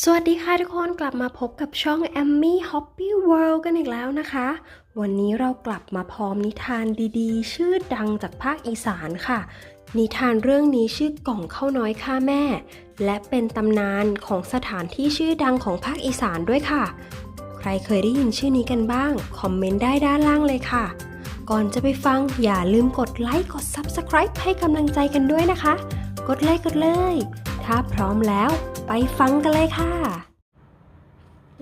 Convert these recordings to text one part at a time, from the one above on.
สวัสดีค่ะทุกคนกลับมาพบกับช่อง Emmy Hobby World กันอีกแล้วนะคะ วันนี้เรากลับมาพร้อมนิทานดีๆ ชื่อดังจากภาคอีสานค่ะ นิทานเรื่องนี้ชื่อกล่องข้าวน้อยค่าแม่ และเป็นตำนานของสถานที่ชื่อดังของภาคอีสานด้วยค่ะ ใครเคยได้ยินชื่อนี้กันบ้าง คอมเมนต์ได้ด้านล่างเลยค่ะ ก่อนจะไปฟังอย่าลืมกดไลค์กด Subscribe ให้กำลังใจกันด้วยนะคะ กดเลยกดเลย ถ้าพร้อมแล้ว ไปฟังกันเลยค่ะ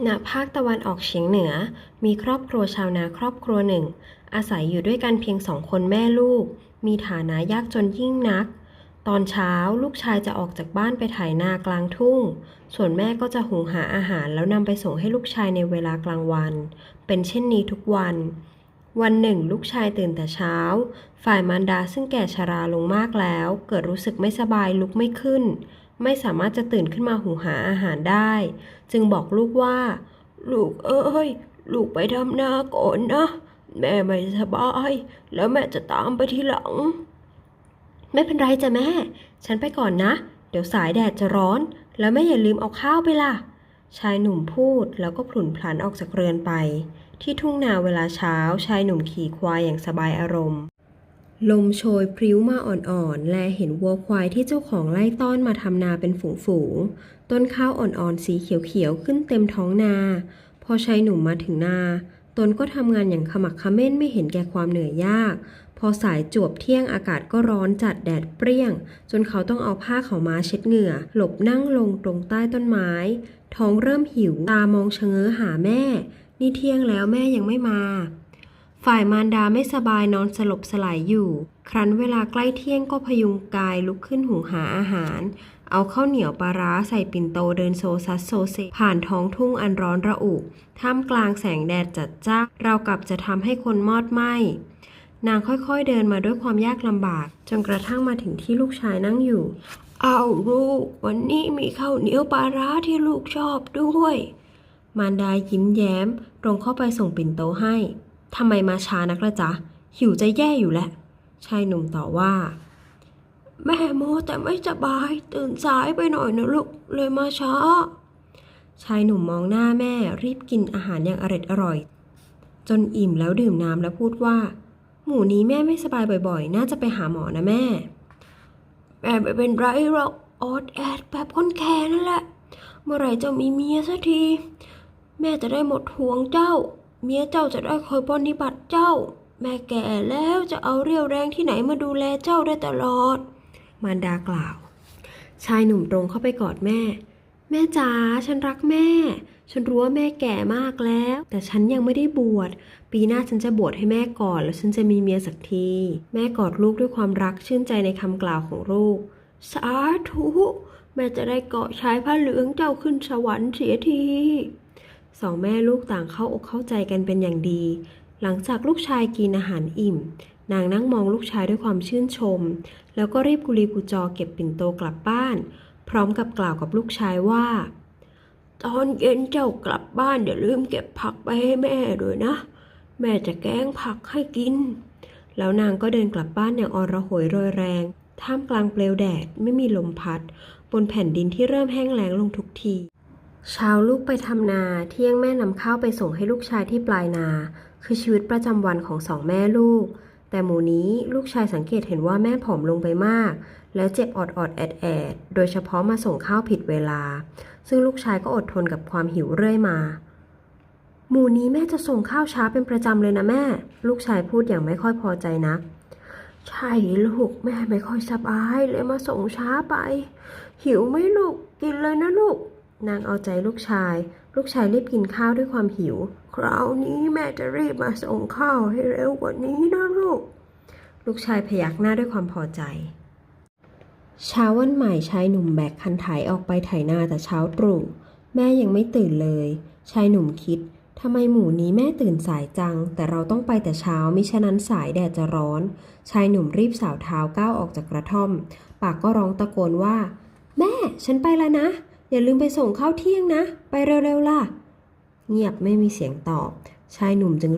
ณภาคตะวันออกเฉียงเหนือ มีครอบครัวชาวนาครอบครัวหนึ่ง อาศัยอยู่ด้วยกันเพียงสองคนแม่ลูก มีฐานะยากจนยิ่งนัก ตอนเช้าลูกชายจะออกจากบ้านไปไถนากลางทุ่ง ส่วนแม่ก็จะหุงหาอาหารแล้วนำไปส่งให้ลูกชายในเวลากลางวัน เป็นเช่นนี้ทุกวัน วันหนึ่ง ลูกชายตื่นแต่เช้า ฝ่ายมารดาซึ่งแก่ชราลงมากแล้ว เกิดรู้สึกไม่สบายลุกไม่ขึ้น ไม่สามารถจะตื่นขึ้นมาหุงหาอาหารได้ จึงบอกลูกว่า ลูกเอ้ย ลูกไปทำนาก่อนนะ แม่ไม่สบาย แล้วแม่จะตามไปทีหลัง ไม่เป็นไรจ้ะแม่ ฉันไปก่อนนะ เดี๋ยวสายแดดจะร้อน แล้วแม่อย่าลืมเอาข้าวไปล่ะ ชายหนุ่มพูดแล้วก็ผลุนพลันออกจากเรือนไป ที่ทุ่งนาเวลาเช้า ชายหนุ่มขี่ควายอย่างสบายอารมณ์ ลมโชยพริ้วมาอ่อนๆ และเห็นวัวควายที่เจ้าของไล่ต้อนมาทำนาเป็นฝูงๆ ต้นข้าวอ่อนๆ สีเขียวๆ ขึ้นเต็มท้องนา พอชายหนุ่มมาถึงนา ตนก็ทำงานอย่างขมักขม้นไม่เห็นแก่ความเหนื่อยยาก พอสายจวบเที่ยงอากาศก็ร้อนจัดแดดเปรี้ยง จนเขาต้องเอาผ้าขาวมาเช็ดเหงื่อ หลบนั่งลงตรงใต้ต้นไม้ ท้องเริ่มหิว ตามองชะเง้อหาแม่ นี่เที่ยงแล้วแม่ยังไม่มา ฝ่ายมารดาไม่สบายนอนสลบสลายอยู่ ครั้นเวลาใกล้เที่ยงก็พยุงกายลุกขึ้นหุงหาอาหาร เอาข้าวเหนียวปลาร้าใส่ปิ่นโตเดินโซซัสโซเซ ผ่านท้องทุ่งอันร้อนระอุ ท่ามกลางแสงแดดจัดจ้าเราวกับจะทำให้คนมอดไหมนางค่อยๆเดินมาด้วยความยากลำบาก จนกระทั่งมาถึงที่ลูกชายนั่งอยู่ เอาลูก วันนี้มีข้าวเหนียวปลาร้าที่ลูกชอบด้วย มารดายิ้มแย้ม ตรงเข้าไปส่งปิ่นโตให้ ทำไมมาช้านักละจ๊ะ หิวจะแย่อยู่แล้วชายหนุ่มต่อว่า แม่โมแต่ไม่สบาย ตื่นสายไปหน่อยนะลูก เลยมาช้า ชายหนุ่มมองหน้าแม่รีบกินอาหารอย่างอร็ดอร่อย จนอิ่มแล้วดื่มน้ำแล้วพูดว่า หมูนี้แม่ไม่สบายบ่อยๆ น่าจะไปหาหมอนะแม่ แม่ไม่เป็นไรหรอกออดแอดแบบคนแก่นั่นแหละ เมื่อไหรจะมีเมียสักที แม่จะได้หมดห่วงเจ้า เมียเจ้าจะได้คอยปฏิบัติเจ้า แม่แก่แล้วจะเอาเรี่ยวแรงที่ไหนมาดูแลเจ้าได้ตลอด มารดากล่าว ชายหนุ่มตรงเข้าไปกอดแม่ แม่จ๋าฉันรักแม่ ฉันรู้ว่าแม่แก่มากแล้ว แต่ฉันยังไม่ได้บวช ปีหน้าฉันจะบวชให้แม่ก่อน แล้วฉันจะมีเมียสักที แม่กอดลูกด้วยความรักชื่นใจในคำกล่าวของลูก สาธุแม่จะได้เกาะชายผ้าเหลืองเจ้าขึ้นสวรรค์เสียที สองแม่ลูกต่างเข้าอกเข้าใจกันเป็นอย่างดี หลังจากลูกชายกินอาหารอิ่ม นางนั่งมองลูกชายด้วยความชื่นชม แล้วก็รีบกุลีกุจอเก็บปิ่นโตกลับบ้าน พร้อมกับกล่าวกับลูกชายว่า ตอนเย็นเจ้ากลับบ้านอย่าลืมเก็บผักไปให้แม่ด้วยนะ แม่จะแกงผักให้กิน แล้วนางก็เดินกลับบ้านอย่างอ่อนระหวยโรยแรง ท่ามกลางเปลวแดดไม่มีลมพัด บนแผ่นดินที่เริ่มแห้งแล้งลงทุกที เช้าลูกไปทำนาเที่ยงแม่นำข้าวไปส่งให้ลูกชายที่ปลายนา คือชีวิตประจำวันของสองแม่ลูก แต่หมูนี้ลูกชายสังเกตเห็นว่าแม่ผอมลงไปมาก แล้วเจ็บออดออดแอดแอดโดยเฉพาะมาส่งข้าวผิดเวลา ซึ่งลูกชายก็อดทนกับความหิวเรื่อยมา หมูนี้แม่จะส่งข้าวช้าเป็นประจำเลยนะแม่ ลูกชายพูดอย่างไม่ค่อยพอใจนะใช่ลูกแม่ไม่ค่อยสบายเลยมาส่งช้าไป หิวไหมลูกกินเลยนะลูก นางเอาใจลูกชาย ลูกชายรีบกินข้าวด้วยความหิว คราวนี้แม่จะรีบมาส่งข้าวให้เร็วกว่านี้นะลูก ลูกชายพยักหน้าด้วยความพอใจ เช้าวันใหม่ชายหนุ่มแบกคันไถออกไปไถนาแต่เช้าตรู่ แม่ยังไม่ตื่นเลย ชายหนุ่มคิดทำไมหมูนี้แม่ตื่นสายจัง แต่เราต้องไปแต่เช้ามิฉะนั้นสายแดดจะร้อน ชายหนุ่มรีบสาวเท้าก้าวออกจากกระท่อม ปากก็ร้องตะโกนว่า แม่ ฉันไปแล้วนะ อย่าลืมไปส่งข้าวเที่ยงนะ ไปเร็วๆล่ะ เงียบไม่มีเสียงตอบ ชายหนุ่มจึง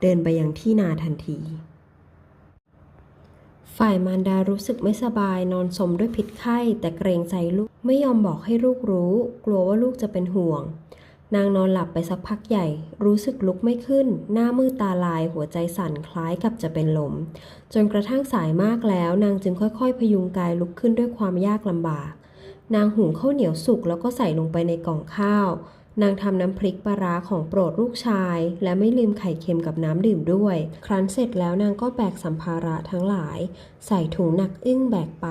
เดินไปยังที่นาทันที ฝ่ายมารดารู้สึกไม่สบายนอนสมด้วยพิษไข้ แต่เกรงใจลูกไม่ยอมบอกให้ลูกรู้ กลัวว่าลูกจะเป็นห่วง นางนอนหลับไปสักพักใหญ่ รู้สึกลุกไม่ขึ้น หน้ามืดตาลายหัวใจสั่นคล้ายกับจะเป็นลม จนกระทั่งสายมากแล้ว นางจึงค่อยๆ พยุงกายลุกขึ้นด้วยความยากลำบาก นางหุงข้าวเหนียวสุกแล้วก็ใส่ลงไปในกล่องข้าว นางทำน้ำพริกปลาร้าของโปรดลูกชาย และไม่ลืมไข่เค็มกับน้ำดื่มด้วย ครั้นเสร็จแล้วนางก็แบกสัมภาระทั้งหลาย ใส่ถุงหนักอึ้งแบกไป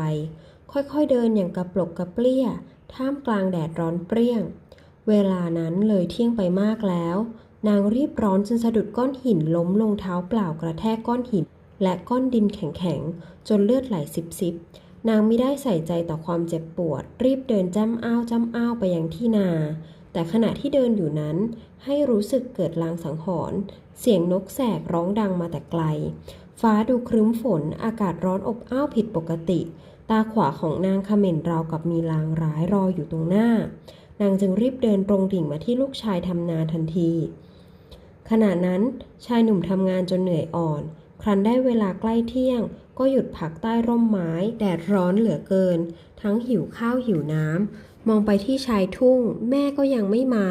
ค่อยๆเดินอย่างกระปลกกระเปรี้ย ท่ามกลางแดดร้อนเปรี้ยง เวลานั้นเลยเที่ยงไปมากแล้ว นางรีบร้อนจนสะดุดก้อนหินล้มลงเท้าเปล่ากระแทกก้อนหิน และก้อนดินแข็งๆจนเลือดไหลซิบๆ นางไม่ได้ใส่ใจต่อความเจ็บปวด รีบเดินจ้ำอ้าวจ้ำอ้าวไปยังที่นา แต่ขณะที่เดินอยู่นั้น ให้รู้สึกเกิดลางสังหรณ์เสียงนกแสกร้องดังมาแต่ไกล ฟ้าดูครึ้มฝนอากาศร้อนอบอ้าวผิดปกติ ตาขวาของนางเขม่นราวกับมีลางร้ายรออยู่ตรงหน้า นางจึงรีบเดินตรงดิ่งมาที่ลูกชายทำนาทันที ขณะนั้นชายหนุ่มทำงานจนเหนื่อยอ่อน ครั้นได้เวลาใกล้เที่ยง ก็หยุดพักใต้ร่มไม้ แดดร้อนเหลือเกิน ทั้งหิวข้าวหิวน้ำ มองไปที่ชายทุ่ง แม่ก็ยังไม่มา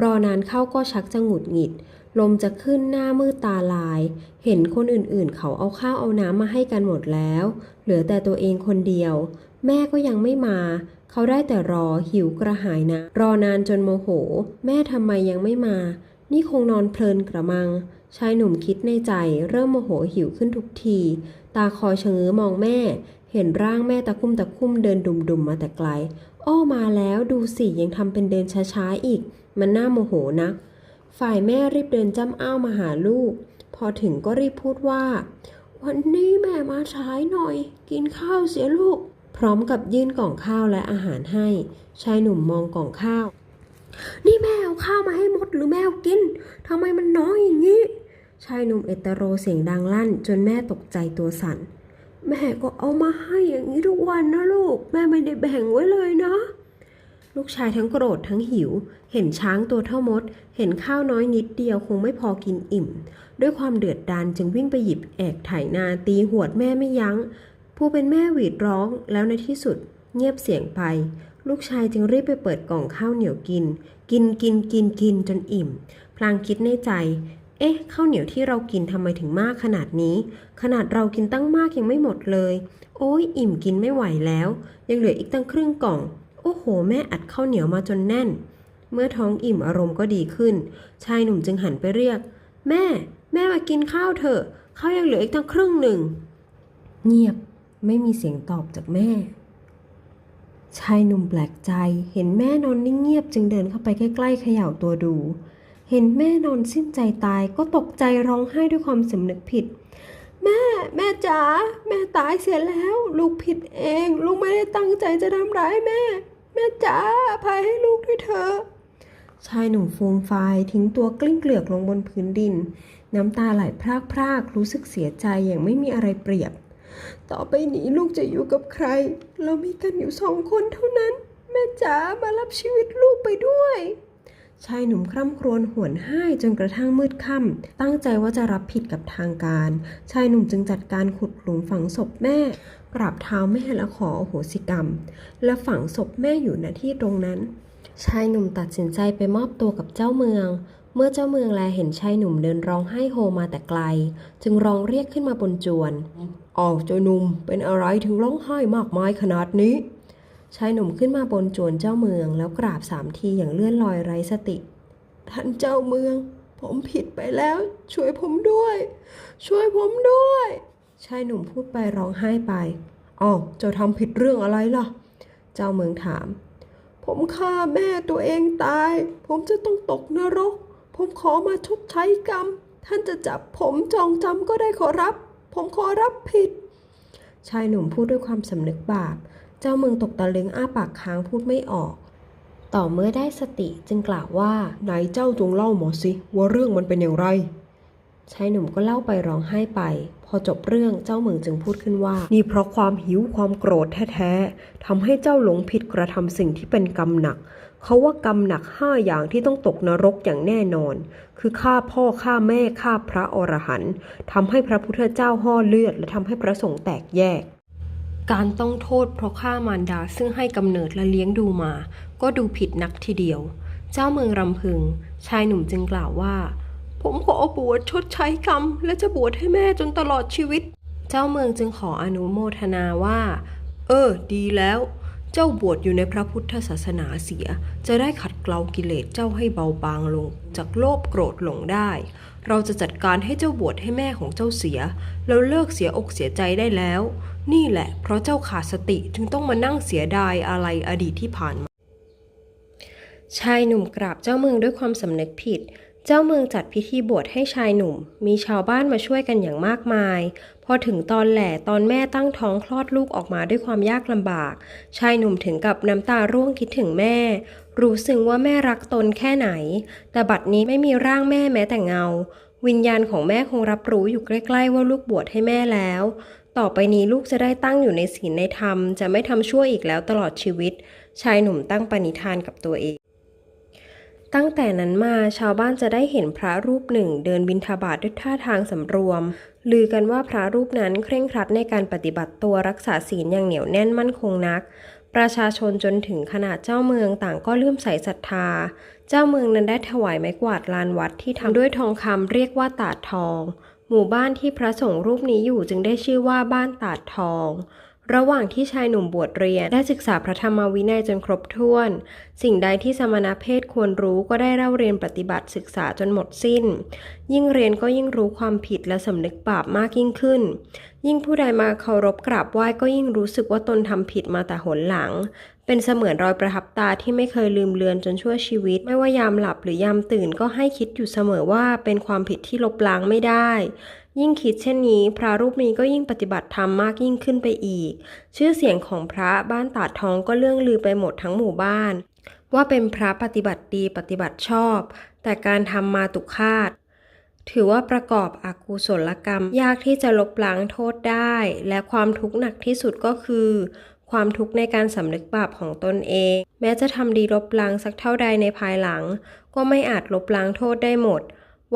รอนานเข้าก็ชักจะหงุดหงิด ลมจะขึ้นหน้ามืดตาลาย เห็นคนอื่นๆ เขาเอาข้าวเอาน้ำมาให้กันหมดแล้ว เหลือแต่ตัวเองคนเดียว แม่ก็ยังไม่มา เขาได้แต่รอหิวกระหายนะ รอนานจนโมโห แม่ทำไมยังไม่มา นี่คงนอนเพลินกระมัง ชายหนุ่มคิดในใจ เริ่มโมโหหิวขึ้นทุกที ตาคอยชะเง้อมองแม่ เห็นร่างแม่ตะคุ่มตะคุ่มเดินดุมๆมมาแต่ไกล อ้อมาแล้วดูสิยังทำเป็นเดินช้าๆอีก มันน่าโมโหนักฝ่ายแม่รีบเดินจ้ำอ้าวมาหาลูก พอถึงก็รีบพูดว่า วันนี้แม่มาช้าหน่อย กินข้าวเสียลูก พร้อมกับยื่นกล่องข้าวและอาหารให้ ชายหนุ่มมองกล่องข้าว นี่แม่เอาข้าวมาให้หมดหรือแม่เอากินทำไมมันน้อยอย่างนี้ ชายหนุ่มเอตโรเสียงดังลั่น จนแม่ตกใจตัวสั่น แม่ก็เอามาให้อย่างนี้ทุกวันนะลูก แม่ไม่ได้แบ่งไว้เลยนะลูกชายทั้งโกรธทั้งหิว เห็นช้างตัวเท่ามด เห็นข้าวน้อยนิดเดียวคงไม่พอกินอิ่ม ด้วยความเดือดดาลจึงวิ่งไปหยิบแอกไถนาตีหวดแม่ไม่ยัง้ง ผู้เป็นแม่หวีดร้องแล้วในที่สุด เงียบเสียงไป ลูกชายจึงรีบไปเปิดกล่องข้าวเหนียวกิน กินกินกินกินจนอิ่ม พลางคิดในใจ เอ๊ะข้าวเหนียวที่เรากินทำไมถึงมากขนาดนี้ ขนาดเรากินตั้งมากยังไม่หมดเลย โอ้ยอิ่มกินไม่ไหวแล้ว ยังเหลืออีกตั้งครึ่งกล่อง โอ้โห แม่อัดข้าวเหนียวมาจนแน่น เมื่อท้องอิ่มอารมณ์ก็ดีขึ้น ชายหนุ่มจึงหันไปเรียก แม่ แม่มากินข้าวเถอะข้าวยังเหลืออีกตั้งครึ่งหนึ่ง เงียบไม่มีเสียงตอบจากแม่ ชายหนุ่มแปลกใจ เห็นแม่นอนนิ่งเงียบจึงเดินเข้าไปใกล้ๆเขย่าตัวดู เห็นแม่นอนสิ้นใจตายก็ตกใจร้องไห้ด้วยความสำนึกผิด แม่ แม่จ๋าแม่ตายเสียแล้ว ลูกผิดเอง ลูกไม่ได้ตั้งใจจะทำร้ายแม่ แม่จ๋าอภัยให้ลูกด้วยเถอะชายหนุ่มฟูมฟายทิ้งตัวกลิ้งเกลือกลงบนพื้นดิน น้ำตาไหลพรากพรากรู้สึกเสียใจอย่างไม่มีอะไรเปรียบ ต่อไปนี้ลูกจะอยู่กับใคร เรามีกันอยู่สองคนเท่านั้น แม่จ๋ามารับชีวิตลูกไปด้วย ชายหนุ่มคร่ำครวญหวนไห้จนกระทั่งมืดค่ำตั้งใจว่าจะรับผิดกับทางการ ชายหนุ่มจึงจัดการขุดหลุมฝังศพแม่ กราบเท้าแม่และขออโหสิกรรม และฝังศพแม่อยู่ณที่ตรงนั้น ชายหนุ่มตัดสินใจไปมอบตัวกับเจ้าเมือง เมื่อเจ้าเมืองแลเห็นชายหนุ่มเดินร้องไห้โฮมาแต่ไกล จึงร้องเรียกขึ้นมาบนจวนอ้าวเจ้าหนุ่มเป็นอะไรถึงร้องไห้มากมายขนาดนี้ ชายหนุ่มขึ้นมาบนจวนเจ้าเมืองแล้วกราบสามทีอย่างเลื่อนลอยไร้สติ ท่านเจ้าเมือง ผมผิดไปแล้ว ช่วยผมด้วย ช่วยผมด้วย ชายหนุ่มพูดไปร้องไห้ไปอ้าวเจ้าทำผิดเรื่องอะไรล่ะ เจ้าเมืองถาม ผมฆ่าแม่ตัวเองตาย ผมจะต้องตกนรก ผมขอมาชดใช้กรรม ท่านจะจับผมจองจำก็ได้ขอรับ ผมขอรับผิด ชายหนุ่มพูดด้วยความสำนึกบาป เจ้าเมืองตกตะลึงอ้าปากค้างพูดไม่ออก ต่อเมื่อได้สติจึงกล่าวว่า ไหนเจ้าจงเล่าหมอสิว่าเรื่องมันเป็นอย่างไรชายหนุ่มก็เล่าไปร้องไห้ไป พอจบเรื่องเจ้าเมืองจึงพูดขึ้นว่า นี่เพราะความหิวความโกรธแท้ๆทำให้เจ้าหลงผิดกระทำสิ่งที่เป็นกรรมหนัก เขาว่ากรรมหนักห้าอย่างที่ต้องตกนรกอย่างแน่นอน คือฆ่าพ่อฆ่าแม่ฆ่าพระอรหันต์ทำให้พระพุทธเจ้าห่อเลือด และทำให้พระสงฆ์แตกแยก การต้องโทษเพราะฆ่ามารดาซึ่งให้กำเนิดและเลี้ยงดูมา ก็ดูผิดนักทีเดียว เจ้าเมืองรำพึง ชายหนุ่มจึงกล่าวว่า ผมขอบวชชดใช้กรรม และจะบวชให้แม่จนตลอดชีวิต เจ้าเมืองจึงขออนุโมทนาว่า เออ ดีแล้ว เจ้าบวชอยู่ในพระพุทธศาสนาเสีย จะได้ขัดเกลากิเลสเจ้าให้เบาบางลง จากโลภโกรธหลงได้ เราจะจัดการให้เจ้าบวชให้แม่ของเจ้าเสีย แล้วเลิกเสียอกเสียใจได้แล้ว นี่แหละ เพราะเจ้าขาดสติจึงต้องมานั่งเสียดายอะไรอดีตที่ผ่านมา ชายหนุ่มกราบเจ้าเมืองด้วยความสำนึกผิด เจ้าเมืองจัดพิธีบวชให้ชายหนุ่ม มีชาวบ้านมาช่วยกันอย่างมากมาย อถึงตอนแหล่ตอนแม่ตั้งท้องคลอดลูกออกมาด้วยความยากลำบาก ชายหนุ่มถึงกับน้ำตาร่วงคิดถึงแม่ รู้สึกว่าแม่รักตนแค่ไหน แต่บัดนี้ไม่มีร่างแม่แม้แต่เงา วิญญาณของแม่คงรับรู้อยู่ใกล้ๆว่าลูกบวชให้แม่แล้ว ต่อไปนี้ลูกจะได้ตั้งอยู่ในศีลในธรรม จะไม่ทำชั่วอีกแล้วตลอดชีวิต ชายหนุ่มตั้งปณิธานกับตัวเอง ตั้งแต่นั้นมาชาวบ้านจะได้เห็นพระรูปหนึ่ง เดินบิณฑบาตด้วยท่าทางสำรวม ลือกันว่าพระรูปนั้นเคร่งครัดในการปฏิบัติตัวรักษาศีลอย่างเหนียวแน่นมั่นคงนัก ประชาชนจนถึงขนาดเจ้าเมืองต่างก็เลื่อมใสศรัทธา เจ้าเมืองนั้นได้ถวายไม้กวาดลานวัดที่ทำด้วยทองคำเรียกว่าตาดทอง หมู่บ้านที่พระสงฆ์รูปนี้อยู่จึงได้ชื่อว่าบ้านตาดทอง ระหว่างที่ชายหนุ่มบวชเรียนได้ศึกษาพระธรรมวินัยจนครบถ้วน สิ่งใดที่สมณเพศควรรู้ก็ได้เล่าเรียนปฏิบัติศึกษาจนหมดสิ้น ยิ่งเรียนก็ยิ่งรู้ความผิดและสำนึกบาปมากยิ่งขึ้น ยิ่งผู้ใดมาเคารพกราบไหว้ก็ยิ่งรู้สึกว่าตนทำผิดมาแต่หนหลัง เป็นเสมือนรอยประทับตาที่ไม่เคยลืมเลือนจนชั่วชีวิต ไม่ว่ายามหลับหรือยามตื่นก็ให้คิดอยู่เสมอว่าเป็นความผิดที่ลบล้างไม่ได้ ยิ่งคิดเช่นนี้ พระรูปนี้ก็ยิ่งปฏิบัติธรรมมากยิ่งขึ้นไปอีก ชื่อเสียงของพระบ้านตาดทองก็เลื่องลือไปหมดทั้งหมู่บ้าน ว่าเป็นพระปฏิบัติดีปฏิบัติชอบ แต่การทำมาตุคาตถือว่าประกอบอกุศลกรรม ยากที่จะลบล้างโทษได้ และความทุกข์หนักที่สุดก็คือ ความทุกข์ในการสำนึกบาปของตนเอง แม้จะทำดีลบล้างสักเท่าใดในภายหลัง ก็ไม่อาจลบล้างโทษได้หมด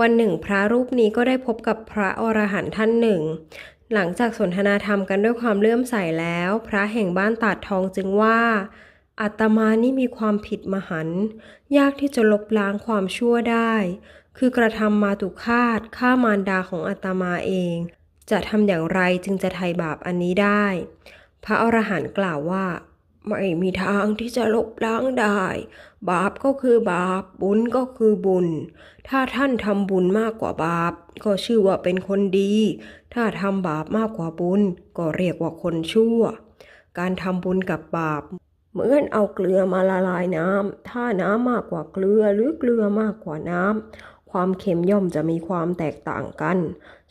วันหนึ่ง พระรูปนี้ก็ได้พบกับพระอรหันต์ท่านหนึ่ง หลังจากสนทนาธรรมกันด้วยความเลื่อมใสแล้ว พระแห่งบ้านตาดทองจึงว่าอาตมานี่มีความผิดมหันต์ยากที่จะลบล้างความชั่วได้ คือกระทำมาตุคาตฆ่ามารดาของอาตมาเอง จะทำอย่างไรจึงจะไถ่บาปอันนี้ได้ พระอรหันต์กล่าวว่า ไม่มีทางที่จะลบล้างได้ บาปก็คือบาป บุญก็คือบุญ ถ้าท่านทำบุญมากกว่าบาป ก็ชื่อว่าเป็นคนดี ถ้าทำบาปมากกว่าบุญ ก็เรียกว่าคนชั่ว การทำบุญกับบาป เหมือนเอาเกลือมาละลายน้ำ ถ้าน้ำมากกว่าเกลือหรือเกลือมากกว่าน้ำความเค็มย่อมจะมีความแตกต่างกัน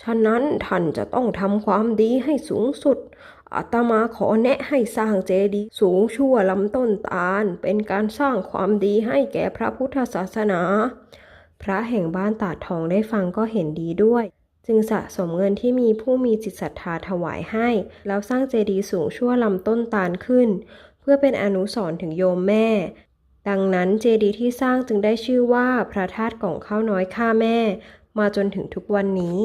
ฉะนั้นท่านจะต้องทำความดีให้สูงสุด อาตมาขอแนะให้สร้างเจดีย์สูงชั่วลำต้นตาล เป็นการสร้างความดีให้แก่พระพุทธศาสนา พระแห่งบ้านตาดทองได้ฟังก็เห็นดีด้วย จึงสะสมเงินที่มีผู้มีจิตศรัทธาถวายให้ แล้วสร้างเจดีย์สูงชั่วลำต้นตาลขึ้น เพื่อเป็นอนุสรณ์ถึงโยมแม่ ดังนั้นเจดีย์ที่สร้างจึงได้ชื่อว่าพระธาตุกล่องข้าวน้อยข้าแม่ มาจนถึงทุกวันนี้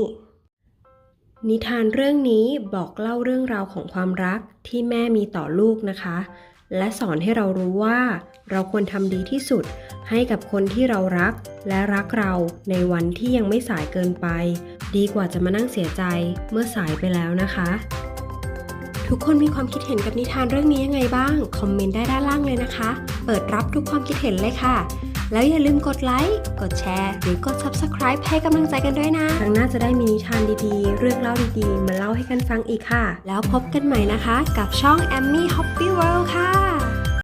นิทานเรื่องนี้บอกเล่าเรื่องราวของความรักที่แม่มีต่อลูกนะคะ และสอนให้เรารู้ว่า เราควรทำดีที่สุด ให้กับคนที่เรารัก และรักเราในวันที่ยังไม่สายเกินไป ดีกว่าจะมานั่งเสียใจเมื่อสายไปแล้วนะคะ ทุกคนมีความคิดเห็นกับนิทานเรื่องนี้ยังไงบ้าง คอมเมนต์ได้ด้านล่างเลยนะคะ เปิดรับทุกความคิดเห็นเลยค่ะ แล้วอย่าลืมกดไลค์ กดแชร์ หรือกด Subscribe ให้กำลังใจกันด้วยนะ ครั้งหน้าจะได้มีนิทานดีๆ เรื่องเล่าดีๆ มาเล่าให้กันฟังอีกค่ะ แล้วพบกันใหม่นะคะ กับช่อง Ammy Happy World ค่ะ